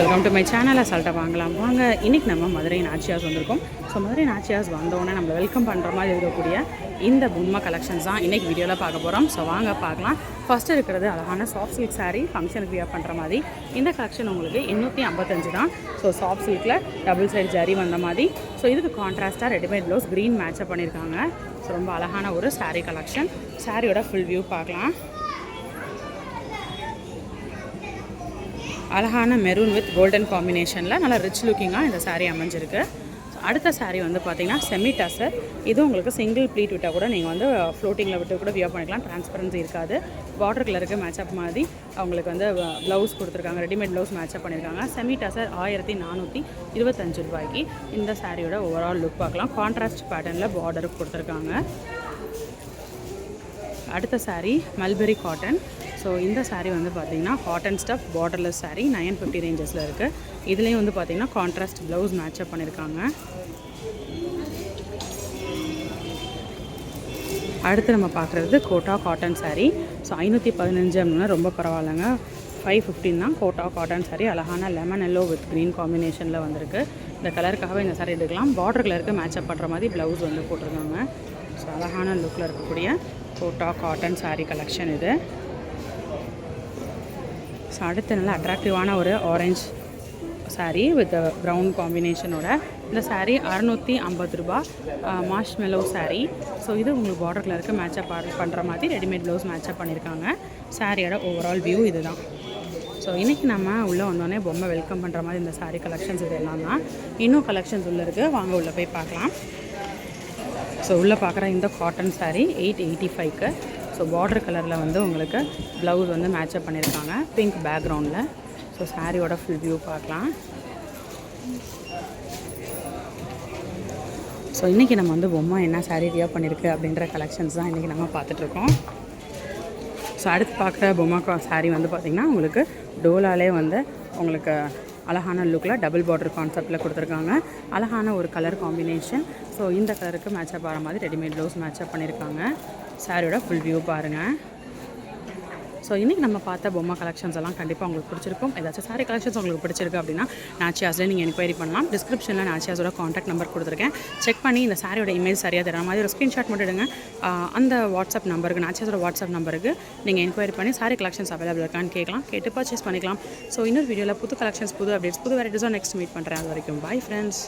Welcome to my channel அசால்ட்டாக வாங்கலாம். வாங்க இன்றைக்கி நம்ம மதுரை நாச்சியாஸ் வந்திருக்கோம். ஸோ மதுரை நாச்சியாஸ் வந்தோடனே நம்ம வெல்கம் பண்ணுற மாதிரி இருக்கக்கூடிய இந்த பொம்மை கலெக்ஷன்ஸ் தான் இன்றைக்கி வீடியோவில் பார்க்க போகிறோம் ஸோ வாங்க பார்க்கலாம். ஃபஸ்ட்டு இருக்கிறது அழகான சாஃப்ட் சில்க் சாரீ ஃபங்க்ஷனுக்கு வியர் பண்ணுற மாதிரி. இந்த கலெக்ஷன் உங்களுக்கு எண்ணூற்றி ஐம்பத்தஞ்சு தான். ஸோ சாஃப்ட் சில்கில் டபுள் சைடு ஜரி வந்த மாதிரி. ஸோ இதுக்கு கான்ட்ராஸ்ட்டாக readymade blouse green match up பண்ணியிருக்காங்க. ஸோ ரொம்ப அழகான ஒரு சாரீ கலெக்ஷன் சாரியோட ஃபுல் வியூ பார்க்கலாம். அழகான மெரூன் வித் கோல்டன் காம்பினேஷனில் நல்லா ரிச் லுக்கிங்காக இந்த சாரீ அமைஞ்சிருக்கு. அடுத்த சாரீ வந்து பார்த்தீங்கன்னா செமி டசர் இது உங்களுக்கு சிங்கிள் ப்ளீட் விட்டால் கூட நீங்கள் வந்து ஃப்ளோட்டிங்கில் விட்டு கூட வியர் பண்ணிக்கலாம். டிரான்ஸ்பரன்சி இருக்காது. பார்டர் கலருக்கு மேட்சப் மாதிரி அவங்களுக்கு வந்து ப்ளவுஸ் கொடுத்துருக்காங்க. ரெடிமேட் ப்ளவுஸ் மேட்சப் பண்ணியிருக்காங்க. செமி டசர் ஆயிரத்தி நானூற்றி இருபத்தஞ்சு ரூபாய்க்கு இந்த சாரியோட ஓவரால் லுக் பார்க்கலாம். கான்ட்ராஸ்ட் பேட்டர்னில் பார்டருக்கு கொடுத்துருக்காங்க. அடுத்த சாரீ மல்பெரி காட்டன் ஸோ இந்த சாரீ வந்து பார்த்தீங்கன்னா cotton stuff borderless sari nine fifty ரேஞ்சஸில் இருக்குது இதுலேயும் வந்து பார்த்திங்கன்னா கான்ட்ராஸ்ட் ப்ளவுஸ் மேட்சப் பண்ணியிருக்காங்க அடுத்து நம்ம பார்க்குறது கோட்டா காட்டன் சாரீ ஸோ ஐநூற்றி பதினஞ்சு அப்படின்னா ரொம்ப பரவாயில்லைங்க. ஃபைவ் ஃபிஃப்டின் தான் கோட்டா காட்டன் சாரீ அழகான லெமன் எல்லோ வித் க்ரீன் காம்பினேஷனில் வந்திருக்கு. இந்த கலருக்காகவே இந்த சாரீ எடுக்கலாம். பார்டர் கலருக்கு மேட்சப் பண்ணுற மாதிரி ப்ளவுஸ் வந்து போட்டிருக்காங்க. ஸோ அழகான லுக்கில் இருக்கக்கூடிய கோட்டா காட்டன் சாரீ கலெக்ஷன் இது. ஸோ அடுத்து நல்ல அட்ராக்டிவான ஒரு ஆரஞ்ச் சாரீ வித் ப்ரௌன் காம்பினேஷனோட இந்த சாரீ அறநூற்றி ஐம்பது ரூபா மாஷ் மெலோ சாரீ ஸோ இது உங்களுக்கு பார்டர் கலருக்கு மேட்சப் பண்ணுற மாதிரி ரெடிமேட் ப்ளவுஸ் மேட்சப் பண்ணியிருக்காங்க சாரியோட ஓவரால் வியூ இதுதான். ஸோ இன்றைக்கி நம்ம உள்ளே வந்தோடனே பொம்மை வெல்கம் பண்ணுற மாதிரி இந்த சாரீ கலெக்ஷன்ஸ் இது எல்லாம் தான் இன்னும் கலெக்ஷன்ஸ் உள்ளே இருக்குது வாங்க உள்ளே போய் பார்க்கலாம். ஸோ உள்ளே பார்க்குற இந்த காட்டன் சாரீ எயிட் எயிட்டி ஃபைவ்க்கு ஸோ பார்டர் கலரில் வந்து உங்களுக்கு ப்ளவுஸ் வந்து மேட்சப் பண்ணியிருக்காங்க பிங்க் பேக்ரவுண்டில் ஸோ சாரியோட ஃபுல் வியூ பார்க்கலாம். ஸோ இன்றைக்கி நம்ம வந்து பொம்மை என்ன சாரீ ரியா பண்ணியிருக்கு அப்படின்ற கலெக்ஷன்ஸ் தான் இன்றைக்கி நம்ம பார்த்துட்ருக்கோம் ஸோ அடுத்து பார்க்குற பொம்மா சாரீ வந்து பார்த்திங்கன்னா உங்களுக்கு டோலாலே வந்து உங்களுக்கு அழகான லுக்கில் டபுள் பார்டர் கான்செப்டில் கொடுத்துருக்காங்க. அழகான ஒரு கலர் காம்பினேஷன் ஸோ இந்த கலருக்கு மேட்சப் ஆகிற மாதிரி ரெடிமேட் ப்ளவுஸ் மேட்சப் பண்ணியிருக்காங்க சாரியோட ஃபுல் வியூ பாருங்கள் ஸோ இன்றைக்கி நம்ம பார்த்த பொம்மை கலெக்ஷன்ஸ் எல்லாம் கண்டிப்பாக உங்களுக்கு பிடிச்சிருக்கும். ஏதாச்சும் சாரி கலெக்ஷன்ஸ் உங்களுக்கு பிடிச்சிருக்கு அப்படின்னா நாச்சியாஸில் நீங்கள் என்கொயரி பண்ணலாம். டிஸ்கிரிப்ஷனில் நாச்சியாஸோட காண்டாக்ட் நம்பர் கொடுத்துருக்கேன். செக் பண்ணி இந்த சாரியோட இமேஜ் சரியாக தர மாதிரி ஒரு ஸ்க்ரீன்ஷாட் மட்டும் எடுங்க. அந்த வாட்ஸ்அப் நம்பருக்கு நாச்சியாஸோட வாட்ஸ்அப் நம்பருக்கு நீங்கள் என்கொயரி பண்ணி சாரி கலெக்ஷன்ஸ் அவைலபிள் இருக்கான்னு கேட்கலாம். கேட்டு பர்ச்சேஸ் பண்ணிக்கலாம். ஸோ இன்னொரு வீடியோவில் புது கலெக்ஷன்ஸ் புது அப்டேட்ஸ் புது வெரைட்டிஸாக நெக்ஸ்ட் மீட் பண்ணுறேன் அது வரைக்கும் பாய் ஃப்ரெண்ட்ஸ்